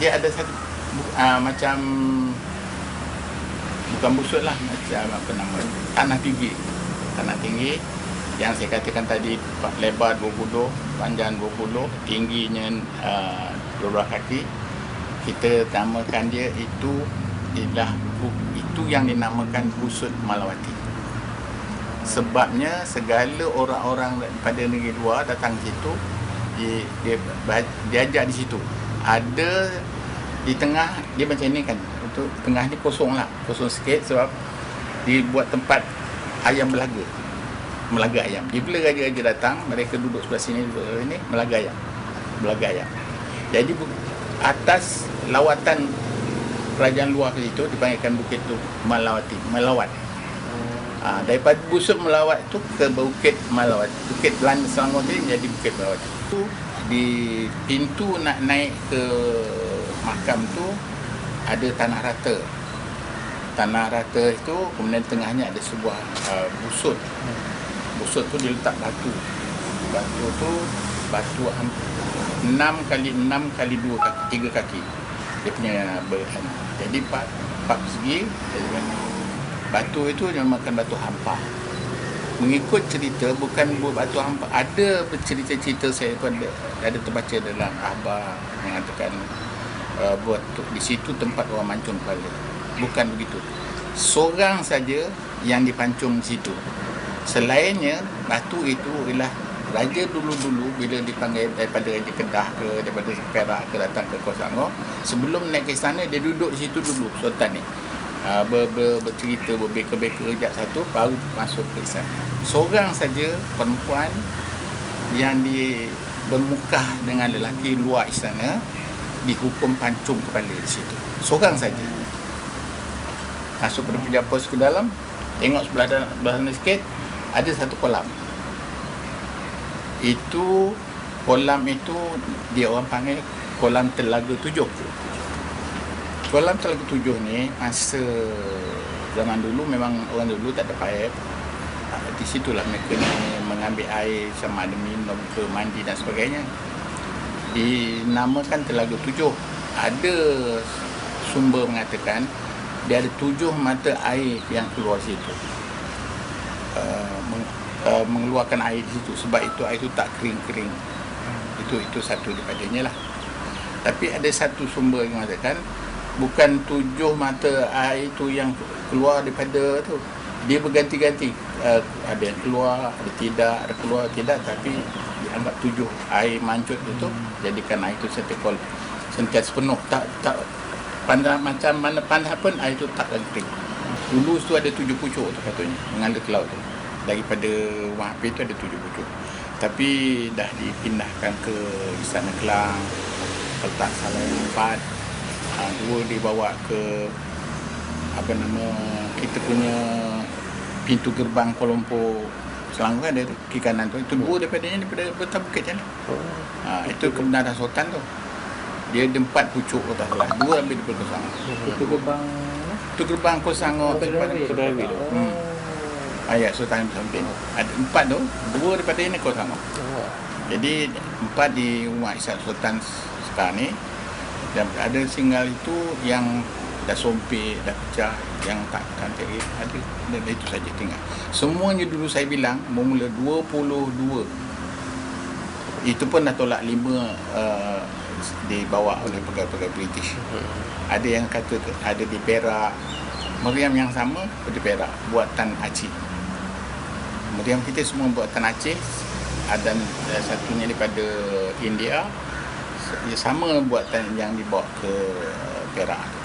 dia ada satu uh, macam bukan busut lah macam apa nama tanah tinggi. Tanah tinggi yang saya katakan tadi lebar 20 panjang 20 tingginya uh, 12 kaki kita namakan dia itu ialah itu yang dinamakan busut malawati. Sebabnya segala orang-orang daripada negeri luar datang ke situ dia, dia diajak di situ. Ada di tengah dia macam ni kan untuk tengah ni kosong lah. Kosong sikit sebab dibuat tempat ayam belaga melaga ayam. Bila raja-raja datang mereka duduk sebelah sini duduk sebelah sini melaga ayam. Belaga ayam. Jadi atas lawatan kerajaan luar ke situ dipanggilkan bukit tu Malawati melawat. Ha, daripada busuk melawat tu ke bukit Malawat. Bukit Belanda Selangor ni jadi bukit Malawat tu di pintu nak naik ke makam tu ada tanah rata. Tanah rata itu kemudian tengahnya ada sebuah uh, busut. Busut tu dia letak batu. Batu tu batu 6 kali 6 kali 2 kaki 3 kaki. Dia punya berhan jadi empat empat segi batu itu dia makan batu hampa. Mengikut cerita bukan buat batu hampa ada bercerita-cerita saya pun ada, ada terbaca dalam akhbar mengatakan uh, buat di situ tempat orang mancung kepala. Bukan begitu. Seorang saja yang dipancung di situ. Selainnya batu itu ialah raja dulu-dulu bila dipanggil daripada Raja Kedah ke daripada Perak ke datang ke Kuala Selangor sebelum naik ke sana dia duduk di situ dulu sultan ni. Uh, ber, ber, bercerita berbeka-beka kejap satu baru masuk ke sana seorang saja perempuan yang di bermukah dengan lelaki luar istana dihukum pancung kepala di situ. Seorang saja. Masuk ke pinjam pos ke dalam tengok sebelah sebelah sana sikit ada satu kolam. Itu kolam itu dia orang panggil kolam telaga tujuh. Kolam telaga tujuh ni masa zaman dulu memang orang dulu tak ada paip di situlah mereka ni mengambil air sama ada minum ke mandi dan sebagainya dinamakan telaga tujuh. Ada sumber mengatakan dia ada tujuh mata air yang keluar situ. Uh, meng- uh, mengeluarkan air di situ. Sebab itu air itu tak kering-kering. Itu itu satu daripadanya lah. Tapi ada satu sumber yang mengatakan bukan tujuh mata air itu yang keluar daripada tu. Dia berganti-ganti. Uh, ada yang keluar ada tidak ada keluar tidak. Tapi dianggap tujuh air mancut itu hmm. jadikan air itu setekol sentiasa penuh. Tak tak pandang macam mana pandang pun air itu tak kering. Dulu tu ada tujuh pucuk tu katanya mengalir ke laut tu. Daripada rumah api tu ada tujuh pucuk. Tapi dah dipindahkan ke Istana Kelang letak salah yang empat ha, dua dibawa ke apa nama kita punya pintu gerbang Kuala Lumpur Selangor kan ada kiri kanan tu. Itu dua daripada ni daripada Betul Bukit Jalan ha, itu kebenaran Sultan tu. Dia ada empat pucuk kata salah dua ambil daripada Kosangor Itu gerbang itu gerbang Kosangor Kedai Kedai tu hmm. ayat Sultan Samping. Ada empat tu dua daripada ini Kosangor jadi empat di rumah Isyad Sultan sekarang ni. Dan ada singal itu yang dah sompek, dah pecah, yang tak cantik ada dan itu saja tinggal. Semuanya dulu saya bilang bermula 22. Itu pun dah tolak 5 uh, dibawa oleh pegawai-pegawai British. Ada yang kata ada di Perak. Meriam yang sama di Perak buatan Aceh. Meriam kita semua buatan Aceh dan satunya daripada India sama buatan yang dibawa ke Perak tu. Ha, tu.